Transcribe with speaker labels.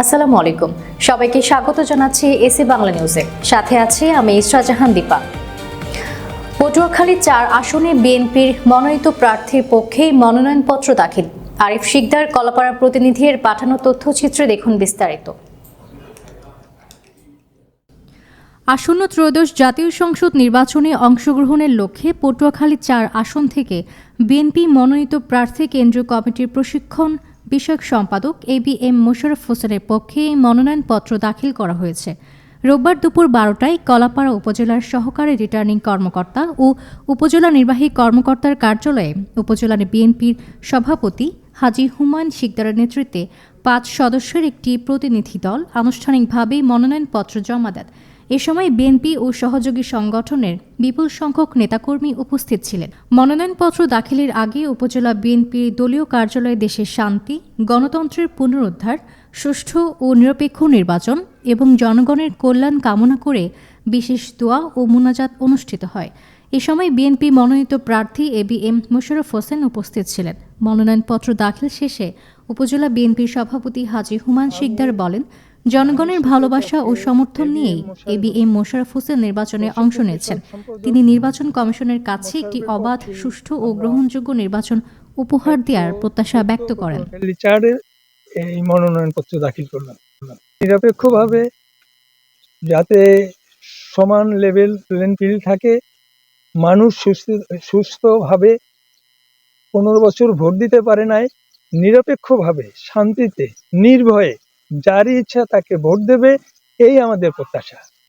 Speaker 1: আসসালামু আলাইকুম। সবাইকে স্বাগত জানাচ্ছি এসি বাংলা নিউজে। সাথে আছি আমি ইসরা জাহান দীপা। পটুয়াখালী চার আসনে বিএনপির মনোনীত প্রার্থীর পক্ষেই মনোনয়নপত্র দাখিল। আরিফ শিকদার কলাপাড়া প্রতিনিধির পাঠানো তথ্যচিত্রে দেখুন বিস্তারিত। আসন্ন ত্রয়োদশ জাতীয় সংসদ নির্বাচনে অংশগ্রহণের লক্ষ্যে পটুয়াখালী চার আসন থেকে বিএনপি মনোনীত প্রার্থী কেন্দ্রীয় কমিটির প্রশিক্ষণ বিষয়ক সম্পাদক এ বি এম মোশারফ হোসেনের পক্ষে এই মনোনয়নপত্র দাখিল করা হয়েছে। রোববার দুপুর বারোটায় কলাপাড়া উপজেলার সহকারী রিটার্নিং কর্মকর্তা ও উপজেলা নির্বাহী কর্মকর্তার কার্যালয়ে উপজেলা বিএনপির সভাপতি হাজি হুমায়ুন শিকদারের নেতৃত্বে পাঁচ সদস্যের একটি প্রতিনিধি দল আনুষ্ঠানিকভাবে মনোনয়নপত্র জমা দেন। এ সময় বিএনপি ও সহযোগী সংগঠনের বিপুল সংখ্যক নেতাকর্মী উপস্থিত ছিলেন। মনোনয়নপত্র দাখিলের আগে উপজেলা বিএনপির দলীয় কার্যালয়ে দেশের শান্তি, গণতন্ত্রের পুনরুদ্ধার, সুষ্ঠু ও নিরপেক্ষ নির্বাচন এবং জনগণের কল্যাণ কামনা করে বিশেষ দোয়া ও মোনাজাত অনুষ্ঠিত হয়। এ সময় বিএনপি মনোনীত প্রার্থী A B M Mosharraf Hossain উপস্থিত ছিলেন। মনোনয়নপত্র দাখিল শেষে উপজেলা বিএনপির সভাপতি হাজি হুমান শিকদার বলেন জনগণের ভালোবাসা ও সমর্থন নিয়েই A B M Mosharraf Hossain নির্বাচনে অংশ নিয়েছেন। তিনি নির্বাচন কমিশনের কাছে একটি অবাধ, সুষ্ঠু ও গ্রহণযোগ্য নির্বাচন উপহার দেওয়ার প্রত্যাশা ব্যক্ত করেন।
Speaker 2: এই মনোনয়নপত্র দাখিল করলাম। নিরপেক্ষভাবে যাতে সমান লেভেল প্লেন ফিল্ড থাকে, মানুষ সুস্থ, সুস্থভাবে পনেরো বছর ভোট দিতে পারে নাই, নিরপেক্ষভাবে, শান্তিতে, নির্ভয়ে যারই ইচ্ছা তাকে ভোট দেবে এই আমাদের প্রত্যাশা।